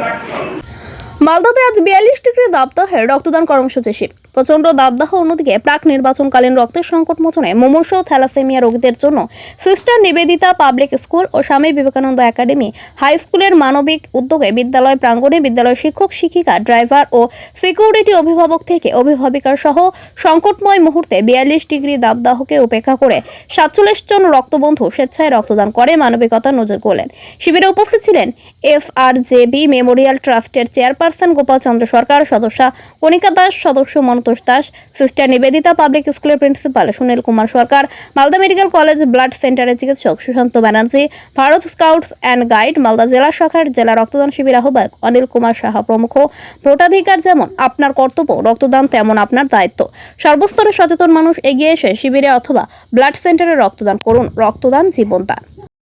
Thank you. মালদাতে আজ বিয়াল্লিশ ডিগ্রি দাবদাহে রক্তদান কর্মসূচি শিবির। প্রচণ্ড দাবদাহ অন্যদিকে প্রাক নির্বাচনকালীন রক্তের সংকট মোচনে মুমূর্ষ থ্যালাসেমিয়া রোগীদের জন্য সিস্টার নিবেদিতা পাবলিক স্কুল ও স্বামী বিবেকানন্দ একাডেমি হাই স্কুলের মানবিক উদ্যোগে বিদ্যালয় প্রাঙ্গণে বিদ্যালয় শিক্ষক, শিক্ষিকা, ড্রাইভার ও সিকিউরিটি অভিভাবক থেকে অভিভাবিকার সহ সংকটময় মুহূর্তে বিয়াল্লিশ ডিগ্রি দাবদাহকে উপেক্ষা করে সাতচল্লিশ জন রক্তবন্ধু স্বেচ্ছায় রক্তদান করে মানবিকতার নজর করলেন শিবিরে উপস্থিত ছিলেন S R J B memorial ট্রাস্টের চেয়ারপারসন গোপাল চন্দ্র সরকার, সদস্যা কণিকা দাস, সদস্য মনতোষ দাস, সিস্টার নিবেদিতা পাবলিক স্কুলের principal Sunil Kumar Sarkar, Malda medical college blood সেন্টারের চিকিৎসক Sushanta Banerjee, Bharat scouts and guide, Malda জেলা শাখার জেলা রক্তদান শিবির আহ্বায়ক অনিল কুমার সাহা প্রমুখ। ভোটাধিকার যেমন আপনার কর্তব্য, রক্তদান তেমন আপনার দায়িত্ব। সর্বস্তরে সচেতন মানুষ এগিয়ে এসে শিবিরে অথবা ব্লাড সেন্টারে রক্তদান করুন। রক্তদান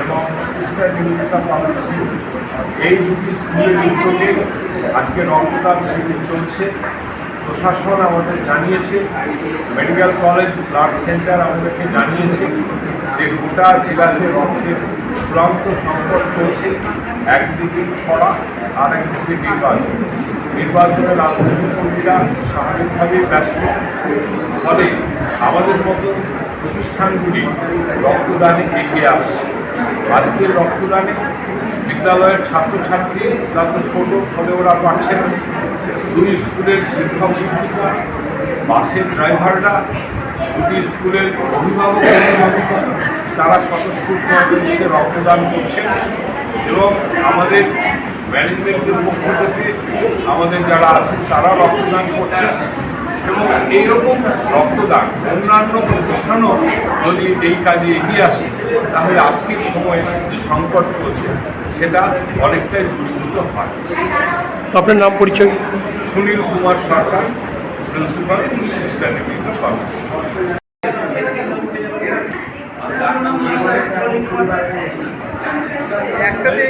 এবং সিস্টার নিবেদিতা পাবলিক স্কুল এই দুটি স্কুলের উদ্যোগে আজকে রক্তদান শিবির চলছে। প্রশাসন আমাদের জানিয়েছে, মেডিকেল কলেজ, ব্লাড সেন্টার আমাদেরকে জানিয়েছে। যে গোটা জেলাতে রক্তের চূড়ান্ত সংকট চলছে। একদিকে খরা আর একদিকে নির্বাচন। নির্বাচনে রাজনৈতিক কর্মীরা স্বাভাবিকভাবেই ব্যস্ত। ফলে আমাদের মতো প্রতিষ্ঠানগুলি রক্তদানে এগিয়ে আসছে। আজকের রক্তদানে বিদ্যালয়ের ছাত্রছাত্রী যত ছোট, ফলে ওরা পাচ্ছে না। দুই স্কুলের শিক্ষক শিক্ষিকা, বাসের ড্রাইভাররা, দুটি স্কুলের অভিভাবক অভিভাবিকা তারা স্বতঃস্ফূর্তভাবে এসে রক্তদান করছেন এবং আমাদের ম্যানেজমেন্টের পক্ষ থেকে আমাদের যারা আছেন তারা রক্তদান করছেন এবং এইরকম রক্তদান অন্যান্য প্রতিষ্ঠানও যদি এই কাজে এগিয়ে আসে তাহলে আজকের সময়ে যে সংকট চলছে সেটা অনেকটাই দূরীভূত হয়। আপনার নাম পরিচয়? Sunil Kumar Sarkar principal sister pharmacy. একটাতে